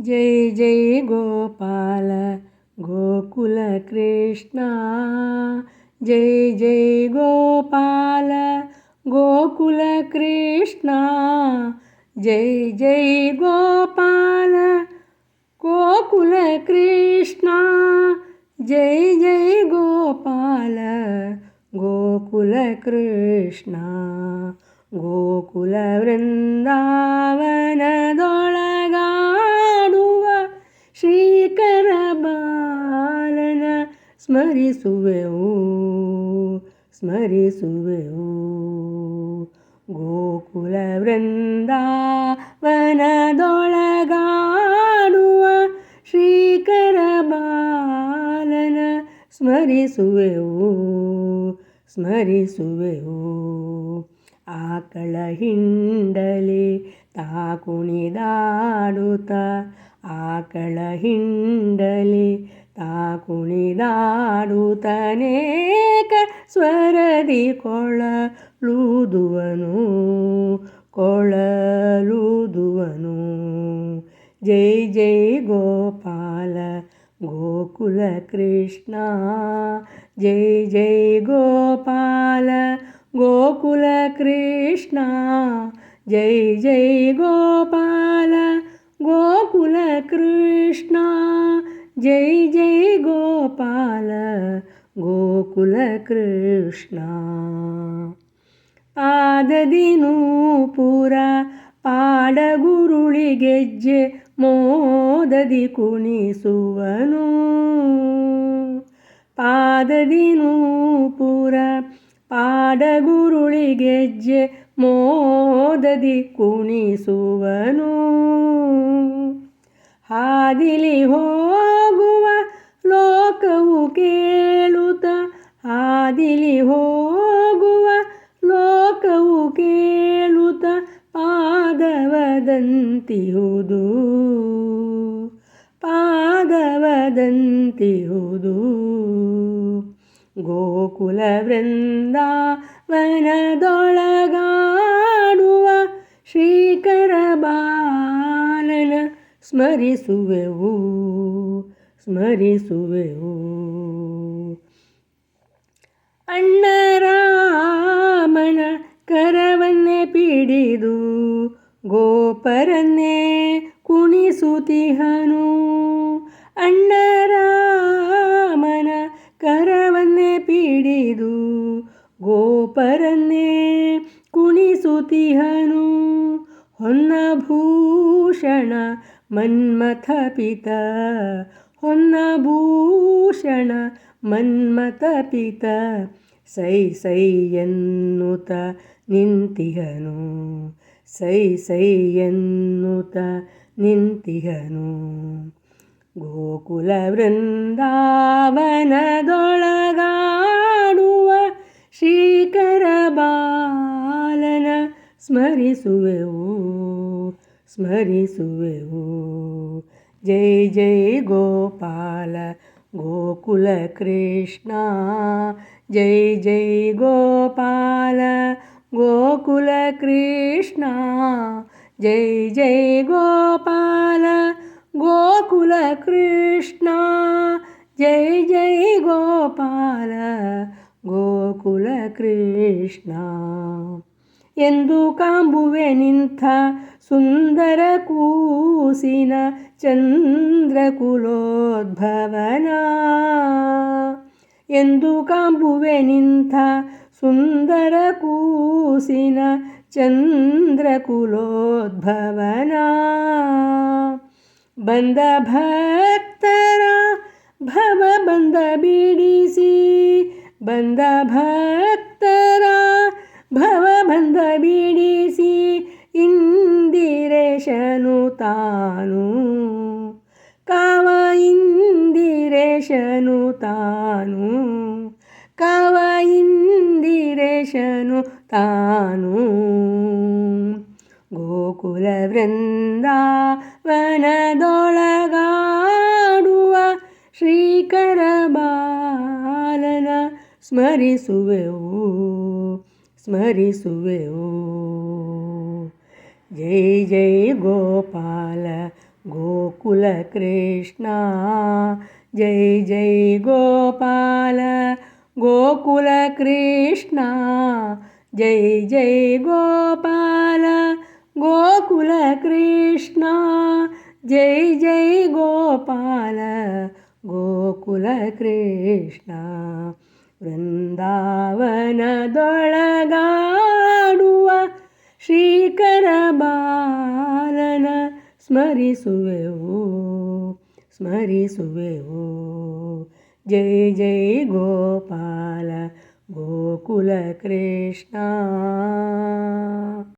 జై జై గోపాల గోకుల కృష్ణ. జై జై గోపాల గోకుల కృష్ణ. జై జై గోపాల గోకుల కృష్ణ. జై జై గోపాల గోకుల కృష్ణ. గోకుల వృందావ ಸ್ಮರಿಸುವೆವು ಸ್ಮರಿಸುವೆವು. ಗೋಕುಲ ವೃಂದಾವನದೊಳಗಾಡುವ ಶ್ರೀಕರ ಬಾಲನ ಸ್ಮರಿಸುವೆವು ಸ್ಮರಿಸುವೆವು. ಆಕಳ ಹಿಂಡಲಿ ತಾ ಕುಣಿದಾಡುತ್ತ ಆಕಳ ಹಿಂಡಲಿ ಕುಣಿದಾಡುತ್ತನೇಕ ಸ್ವರದಿ ಕೊಳಲೂದುವನು ಕೊಳಲೂದುವನು ಜೈ ಜೈ ಗೋಪಾಲ ಗೋಕುಲ ಕೃಷ್ಣ ಜೈ ಜೈ ಗೋಪಾಲ ಗೋಕುಲ ಕೃಷ್ಣ ಜೈ ಜೈ ಗೋಪಾಲ ಗೋಕುಲ ಕೃಷ್ಣ ಜೈ ಜೈ ಗೋಪಾಲ, ಗೋಕುಲ ಕೃಷ್ಣ. ಪುರ ನೂಪುರ ಪಾಡಗುರುಳಿಗೆಜ್ಜೆ ಮೋದದಿ ಕುಣಿಸುವನು. ಪುರ ನೂಪುರ ಪಾಡಗುರುಳಿಗೆಜ್ಜೆ ಮೋದದಿ ಕುಣಿಸುವನು. ಹಾದಿಲಿ ಲೋಕವು ಕೇಳುತ್ತ ಆದಿಲಿ ಹೋಗುವ ಲೋಕವು ಕೇಳುತ್ತ ಪಾದವದಂತಿಹುದು. ಪಾದವದಂತಿಹುದು. ಗೋಕುಲ ವೃಂದಾವನದೊಳಗಾಡುವ ಶ್ರೀಕರ ಬಾಲನ ಸ್ಮರಿಸುವೆವು. ಸ್ಮರಿಸುವೆವು. ಅಣ್ಣರಾಮನ ಕರವನ್ನೇ ಪಿಡಿದು ಗೋಪರನ್ನೇ ಕುಣಿಸುತಿಹನು ಅಣ್ಣರಾಮನ ಕರವನ್ನೇ ಪಿಡಿದು ಗೋಪರನ್ನೇ ಕುಣಿಸುತಿಹನು ಹೊನ್ನಭೂಷಣ ಮನ್ಮಥ ಪಿತ ಹೊನ್ನಭೂಷಣ ಮನ್ಮತ ಪಿತ, ಸೈ ಸೈ ಎನ್ನುತ ನಿಂತಿಹನು. ಸೈ ಸೈ ಎನ್ನುತ ನಿಂತಿಹನು. ಗೋಕುಲ ವೃಂದಾವನದೊಳಗಾಡುವ ಶ್ರೀಕರ ಬಾಲನ ಸ್ಮರಿಸುವೆವು ಸ್ಮರಿಸುವೆವು. జై జై గోపాల గోకుల కృష్ణ. జై జై గోపాల గోకుల కృష్ణ. జై జై గోపాల గోకుల కృష్ణ. జై జై గోపాల గోకుల కృష్ణ. ಎಂದು ಕಾಂಬುವೆ ನಿಂಥ ಸುಂದರ ಕೂಸಿನ ಚಂದ್ರಕುಲೋದ್ಭವನ ಎಂದು ಕಾಂಬುವೆ ನಿಂಥ ಸುಂದರ ಕೂಸಿನ ಚಂದ್ರಕುಲೋದ್ಭವನ ಬಂದ ಭಕ್ತರ ಭವ ಬಂದ ಬಿಡಿಸಿ ಬಂದ ಭಕ್ತರ ಭವ ಬಂದ ಬಿಡಿಸಿ ಇಂದಿರೇಶನು ತಾನು. ಕಾವ ಇಂದಿರೇಶನು ತಾನು. ಕಾವ ಇಂದಿರೇಶನು ತಾನು. ಗೋಕುಲ ವೃಂದಾವನದೊಳಗಾಡುವ ಶ್ರೀಕರ ಬಾಲನ ಸ್ಮರಿಸುವೆವು. ಸ್ಮರಿಸುವೆವು ಜೈ ಜೈ ಗೋಪಾಲ ಗೋಕುಲ ಕೃಷ್ಣ ಜೈ ಜೈ ಗೋಪಾಲ ಗೋಕುಲ ಕೃಷ್ಣ ಜೈ ಜೈ ಗೋಪಾಲ ಗೋಕುಲ ಕೃಷ್ಣ ಜೈ ಜೈ ಗೋಪಾಲ ಗೋಕುಲ ಕೃಷ್ಣ ವೃಂದಾವನದೊಳಗಾಡುವ ಶ್ರೀಕರ ಬಾಲನ ಸ್ಮರಿಸುವೆವು ಸ್ಮರಿಸುವೆವು. ಜೈ ಜೈ ಗೋಪಾಲ ಗೋಕುಲ ಕೃಷ್ಣ.